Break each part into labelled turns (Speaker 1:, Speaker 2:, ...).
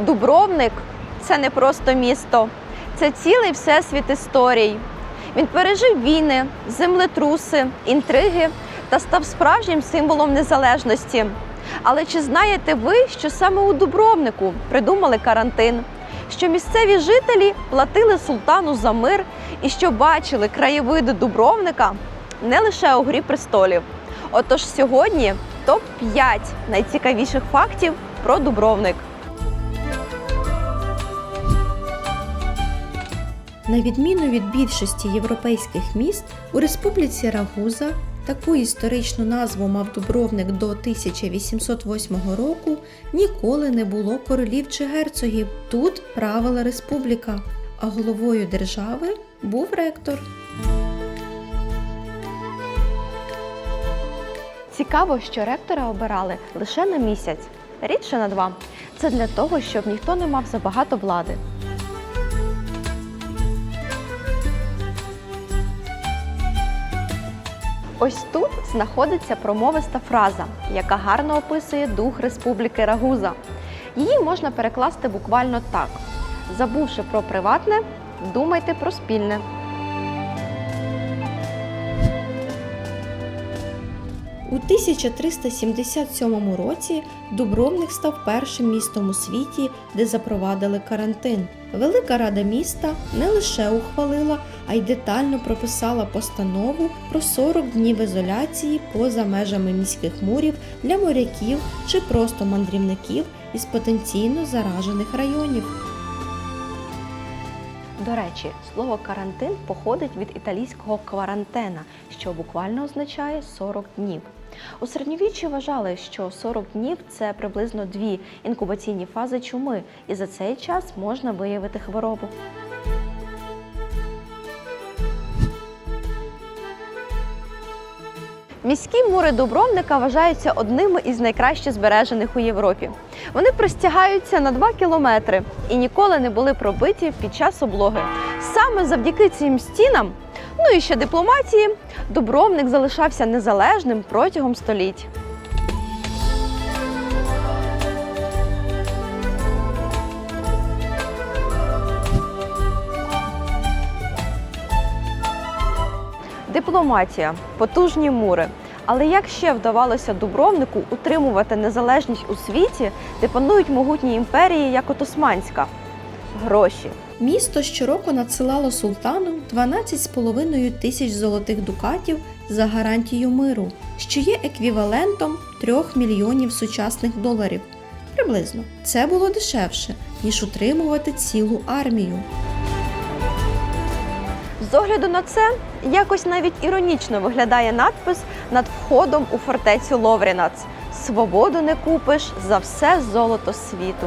Speaker 1: Дубровник це не просто місто, це цілий всесвіт історій. Він пережив війни, землетруси, інтриги та став справжнім символом незалежності. Але чи знаєте ви, що саме у Дубровнику придумали карантин? Що місцеві жителі платили султану за мир і що бачили краєвиди Дубровника не лише у грі престолів. Отож сьогодні топ 5 найцікавіших фактів про Дубровник.
Speaker 2: На відміну від більшості європейських міст, у республіці Рагуза таку історичну назву мав Дубровник до 1808 року ніколи не було королів чи герцогів. Тут правила республіка, а головою держави був ректор.
Speaker 1: Цікаво, що ректора обирали лише на місяць, рідше на два. Це для того, щоб ніхто не мав забагато влади. Ось тут знаходиться промовиста фраза, яка гарно описує дух Республіки Рагуза. Її можна перекласти буквально так: забувши про приватне, думайте про спільне.
Speaker 2: У 1377 році Дубровник став першим містом у світі, де запровадили карантин. Велика рада міста не лише ухвалила, а й детально прописала постанову про 40 днів ізоляції поза межами міських мурів для моряків чи просто мандрівників із потенційно заражених районів.
Speaker 1: До речі, слово карантин походить від італійського кварантена, що буквально означає 40 днів. У середньовіччі вважали, що 40 днів це приблизно дві інкубаційні фази чуми, і за цей час можна виявити хворобу. Міські мури Дубровника вважаються одними із найкраще збережених у Європі. Вони простягаються на 2 кілометри і ніколи не були пробиті під час облоги. Саме завдяки цим стінам, ну і ще дипломатії, Дубровник залишався незалежним протягом століть. Дипломатія, потужні мури. Але як ще вдавалося Дубровнику утримувати незалежність у світі, де панують могутні імперії, як от Османська? Гроші.
Speaker 2: Місто щороку надсилало султану 12,5 тисяч золотих дукатів за гарантію миру, що є еквівалентом 3 мільйонів сучасних доларів. Приблизно це було дешевше, ніж утримувати цілу армію.
Speaker 1: З огляду на це, якось навіть іронічно виглядає надпис над входом у фортецю Ловрінац Свободу не купиш за все золото світу.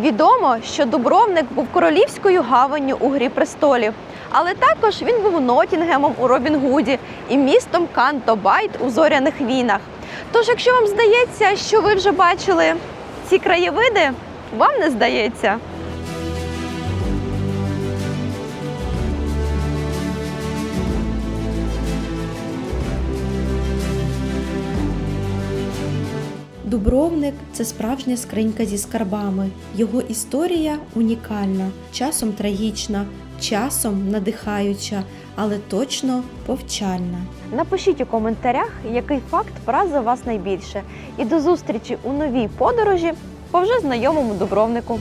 Speaker 1: Відомо, що Дубровник був королівською гаванню у Грі престолів, але також він був Нотінгемом у Робін Гуді і містом Кантобайт у зоряних війнах. Тож, якщо вам здається, що ви вже бачили ці краєвиди, вам не здається.
Speaker 2: Дубровник це справжня скринька зі скарбами. Його історія унікальна, часом трагічна, часом надихаюча, але точно повчальна.
Speaker 1: Напишіть у коментарях, який факт вразив вас найбільше. І до зустрічі у новій подорожі по вже знайомому Дубровнику.